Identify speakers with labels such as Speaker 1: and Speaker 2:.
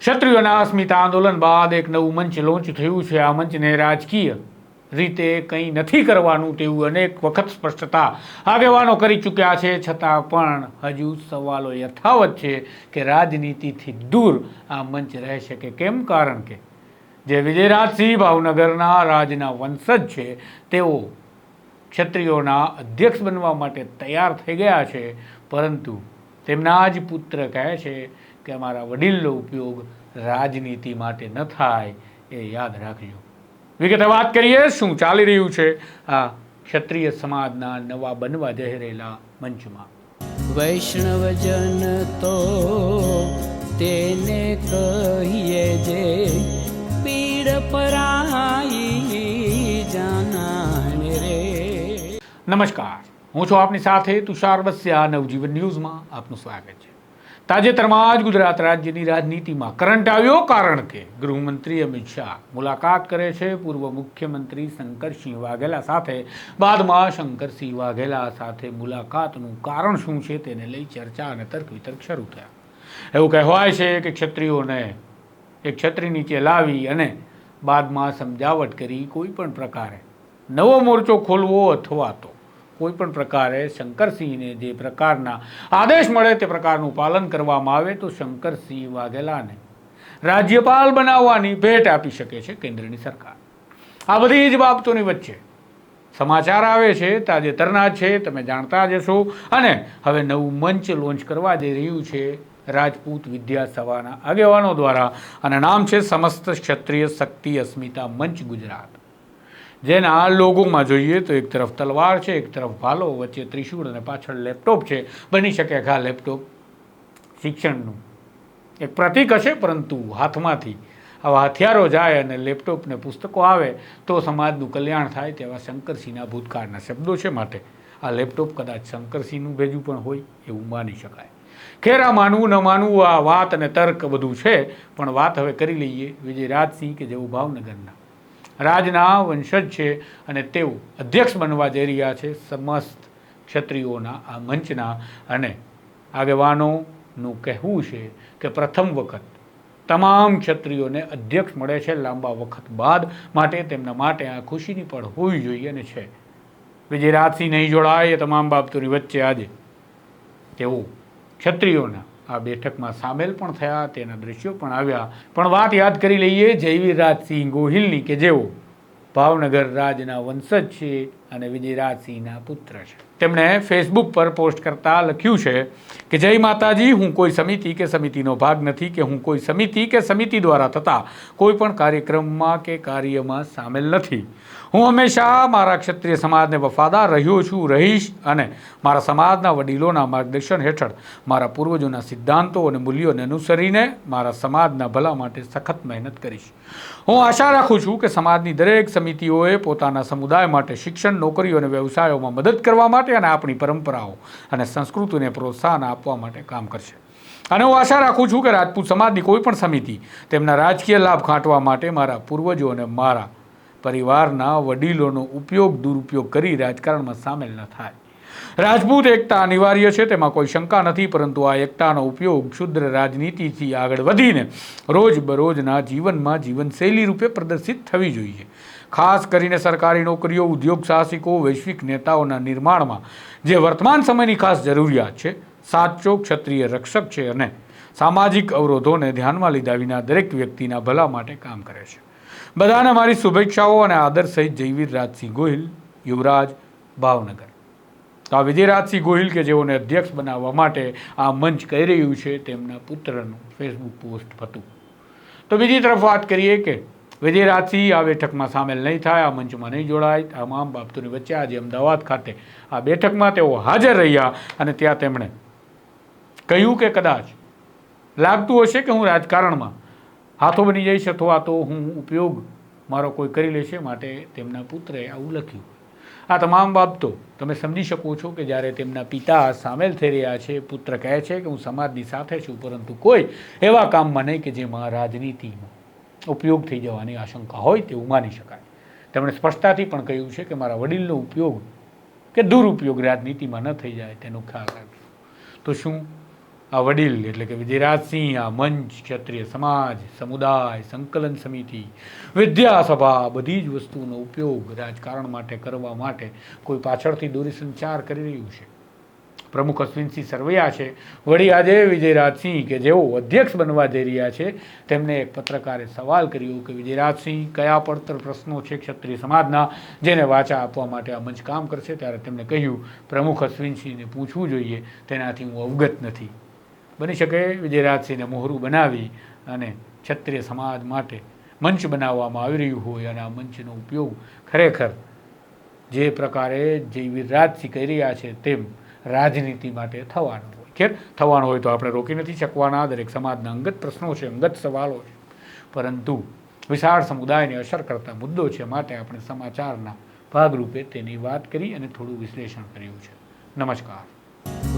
Speaker 1: ક્ષત્રિયોના અસ્મિતા આંદોલન બાદ એક નવું મંચ લોન્ચ થયું છે. આ મંચને રાજકીય રીતે કંઈ નથી કરવાનું તેવું અનેક વખત સ્પષ્ટતા આગેવાનો કરી ચૂક્યા છે. છતાં પણ હજુ સવાલો યથાવત છે કે રાજનીતિથી દૂર આ મંચ રહેશે કે કેમ? કારણ કે જે વિજયરાજસિંહ ભાવનગરના રાજના વંશજ છે, તેઓ ક્ષત્રિયોના અધ્યક્ષ બનવા માટે તૈયાર થઈ ગયા છે. પરંતુ તેમના જ પુત્ર કહે છે કે અમારા વડીલનો ઉપયોગ રાજનીતિ માટે ન થાય એ યાદ રાખજો. વિગતે વાત કરીએ શું ચાલી રહ્યું છે આ ક્ષત્રિય સમાજના નવા બનવા જઈ રહેલા મંચમાં?
Speaker 2: વૈષ્ણવજન તો તેને કહીએ જે પીડ પરાઈ જાનાને રે.
Speaker 1: નમસ્કાર હું છું આપની સાથે તુષાર બસ્યા નવજીવન ન્યૂઝમાં આપનું સ્વાગત છે. તાજેતરમાં જ ગુજરાત રાજ્યની રાજનીતિમાં કરંટ આવ્યો કારણ કે ગૃહમંત્રી અમિત શાહ મુલાકાત કરે છે. પૂર્વ મુખ્યમંત્રી શંકરસિંહ વાઘેલા સાથે. બાદમાં શંકરસિંહ વાઘેલા સાથે મુલાકાતનું કારણ શું છે તેને લઈ ચર્ચા અને તર્ક વિતર્ક શરૂ થયા. એવું કહેવાય છે કે ક્ષત્રિયોને એક છત્રી નીચે લાવી અને બાદમાં સમજાવટ કરી કોઈ પણ પ્રકારે નવો મોરચો ખોલવો અથવા તો કોઈ પણ પ્રકારે શંકરસિંહને જે પ્રકારના આદેશ મળે તે પ્રકારનું પાલન કરવામાં આવે તો શંકરસિંહ વાઘેલાને રાજ્યપાલ બનાવવાની ભેટ આપી શકે છે કેન્દ્રની સરકાર. આ બધી જ બાબતોની વચ્ચે સમાચાર આવે છે, તાજેતરના છે, તમે જાણતા જ હશો. અને હવે નવું મંચ લોન્ચ કરવા જઈ રહ્યું છે રાજપૂત વિદ્યા સભાના આગેવાનો દ્વારા. અને નામ છે સમસ્ત ક્ષત્રિય શક્તિ અસ્મિતા મંચ ગુજરાત. જેના લોગોમાં જોઈએ તો એક તરફ તલવાર છે, એક તરફ ભાલો, વચ્ચે ત્રિશૂળ અને પાછળ લેપટોપ છે. બની શકે કે આ લેપટોપ શિક્ષણનું. એક પ્રતીક હશે પરંતુ હાથમાંથી. આવા હથિયારો જાય અને લેપટોપને પુસ્તકો આવે તો સમાજનું કલ્યાણ થાય તેવા શંકરસિંહના ભૂતકાળના શબ્દો છે માટે. આ લેપટોપ કદાચ શંકરસિંહનું ભેજું પણ હોય એવું માની શકાય. ખેર આ માનવું, ન માનવું, આ વાત અને તર્ક બધું છે, પણ વાત હવે કરી લઈએ વિજયરાજસિંહ કે જેઓ ભાવનગરના. રાજના વંશજ છે અને તેઓ અધ્યક્ષ બનવા જઈ રહ્યા છે સમસ્ત ક્ષત્રિયોના આ મંચના. અને આગેવાનોનું કહેવું છે કે પ્રથમ વખત તમામ ક્ષત્રિયોને અધ્યક્ષ મળે છે. લાંબા વખત બાદ માટે તેમના માટે આ ખુશીની પળ હોવી જોઈએ અને છે. વિજય વિજયરાજસિંહ નહીં જોડાય એ તમામ બાબતોની વચ્ચે આજે તેઓ ક્ષત્રિયોના આ બેઠકમાં સામેલ પણ થયા, તેના દ્રશ્યો પણ આવ્યા. પણ વાત યાદ કરી લઈએ જયવીરરાજસિંહ ગોહિલની કે જેઓ ભાવનગર રાજના વંશજ છે. અને વિજયરાજસિંહના પુત્ર છે. તેમણે ફેસબુક પર પોસ્ટ કરતા લખ્યું છે કે, જય માતાજી, હું કોઈ સમિતિ કે સમિતિનો ભાગ નથી કે હું કોઈ સમિતિ કે સમિતિ દ્વારા થતા કોઈ પણ કાર્યક્રમમાં કે કાર્યમાં સામેલ નથી. હું હંમેશા મારા ક્ષત્રિય સમાજને વફાદાર રહ્યો છું, રહીશ અને મારા સમાજના વડીલોના માર્ગદર્શન હેઠળ મારા પૂર્વજોના સિદ્ધાંતો અને મૂલ્યોને અનુસરીને મારા સમાજના ભલા માટે સખત મહેનત કરીશ. હું આશા રાખું છું કે સમાજની દરેક સમિતિઓએ પોતાના સમુદાય માટે શિક્ષણ નોકરીઓ અને વ્યવસાયોમાં મદદ કરવા માટે અને આપણી પરંપરાઓ અને સંસ્કૃતિને પ્રોત્સાહન આપવા માટે કામ કરશે. અને હું આશા રાખું છું કે રાજપૂત સમાજની કોઈ પણ સમિતિ તેમના રાજકીય લાભ ખાંટવા માટે મારા પૂર્વજો અને મારા પરિવારના વડીલોનો ઉપયોગ દુરુપયોગ કરી રાજકારણમાં સામેલ ન થાય. રાજપૂત એકતા અનિવાર્ય છે, તેમાં કોઈ શંકા નથી, પરંતુ આ એકતાનો ઉપયોગ ક્ષુદ્ર રાજનીતિથી આગળ વધીને રોજબરોજના જીવનમાં જીવનશૈલી રૂપે પ્રદર્શિત થવી જોઈએ. ખાસ કરીને સરકારી નોકરીઓ, ઉદ્યોગ સાહસિકો, વૈશ્વિક નેતાઓના નિર્માણમાં, જે વર્તમાન સમયની ખાસ જરૂરિયાત છે સાચો ક્ષત્રિય રક્ષક છે અને સામાજિક અવરોધોને ધ્યાનમાં લીધા વિના દરેક વ્યક્તિના ભલા માટે કામ કરે છે. બધાને મારી શુભેચ્છાઓ અને આદર સહિત જયવીર રાજસિંહ ગોહિલ, યુવરાજ, ભાવનગર. તો આ વિજયરાજસિંહ ગોહિલ કે જેઓને અધ્યક્ષ બનાવવા માટે આ મંચ કહી રહ્યું છે, તેમના પુત્રનું ફેસબુક પોસ્ટ હતું. તો બીજી તરફ વાત કરીએ કે વિજયરાજસિંહ આ બેઠકમાં સામેલ નહીં થાય, આ મંચમાં નહીં જોડાય. તમામ બાબતોની વચ્ચે આજે અમદાવાદ ખાતે આ બેઠકમાં તેઓ હાજર રહ્યા અને ત્યાં તેમણે કહ્યું કે કદાચ લાગતું હશે કે હું રાજકારણમાં હાથો બની જઈશ અથવા તો હું ઉપયોગ મારો કોઈ કરી લેશે માટે તેમના પુત્રે આવું લખ્યું. આ તમામ બાબતો તમે સમજી શકો છો કે જ્યારે તેમના પિતા સામેલ થઈ રહ્યા છે, પુત્ર કહે છે કે હું સમાજની સાથે છું, પરંતુ કોઈ એવા કામમાં નહીં કે જેમાં રાજનીતિમાં ઉપયોગ થઈ જવાની આશંકા હોય તેવું માની શકાય. તેમણે સ્પષ્ટતાથી પણ કહ્યું છે કે મારા વડીલનો ઉપયોગ કે દુરુપયોગ રાજનીતિમાં ન થઈ જાય તેનો ખ્યાલ રાખજો. તો શું આ વડીલ એટલે કે વિજયરાજસિંહ, આ મંચ, ક્ષત્રિય સમાજ, સમુદાય, સંકલન સમિતિ, વિદ્યાસભા, બધી જ વસ્તુનો ઉપયોગ રાજકારણ માટે કરવા માટે કોઈ પાછળથી દોરી સંચાર કરી રહ્યું છે. પ્રમુખ અશ્વિનસિંહ સરવૈયા છે. વળી આજે વિજયરાજસિંહ કે જેઓ અધ્યક્ષ બનવા જઈ રહ્યા છે, તેમને એક પત્રકારે સવાલ કર્યો કે વિજયરાજસિંહ કયા પડતર પ્રશ્નો છે ક્ષત્રિય સમાજના, જેને વાચા આપવા માટે આ મંચ કામ કરશે? ત્યારે તેમણે કહ્યું, પ્રમુખ અશ્વિનસિંહને પૂછવું જોઈએ, તેનાથી હું અવગત નથી. બની શકે વિજયરાજસિંહને મોહરું બનાવી અને ક્ષત્રિય સમાજ માટે મંચ બનાવવામાં આવી રહ્યું હોય અને આ મંચનો ઉપયોગ ખરેખર જે પ્રકારે જે વિરાજસિંહ કરી રહ્યા છે તેમ રાજનીતિ માટે થવાનો હોય. ખેર, થવાનો હોય તો આપણે રોકી નથી શકવાના. દરેક સમાજના અંગત પ્રશ્નો છે, અંગત સવાલો છે. પરંતુ વિશાળ સમુદાયને અસર કરતા મુદ્દો છે માટે આપણે સમાચારના ભાગરૂપે તેની વાત કરી અને થોડું વિશ્લેષણ કર્યું છે. નમસ્કાર.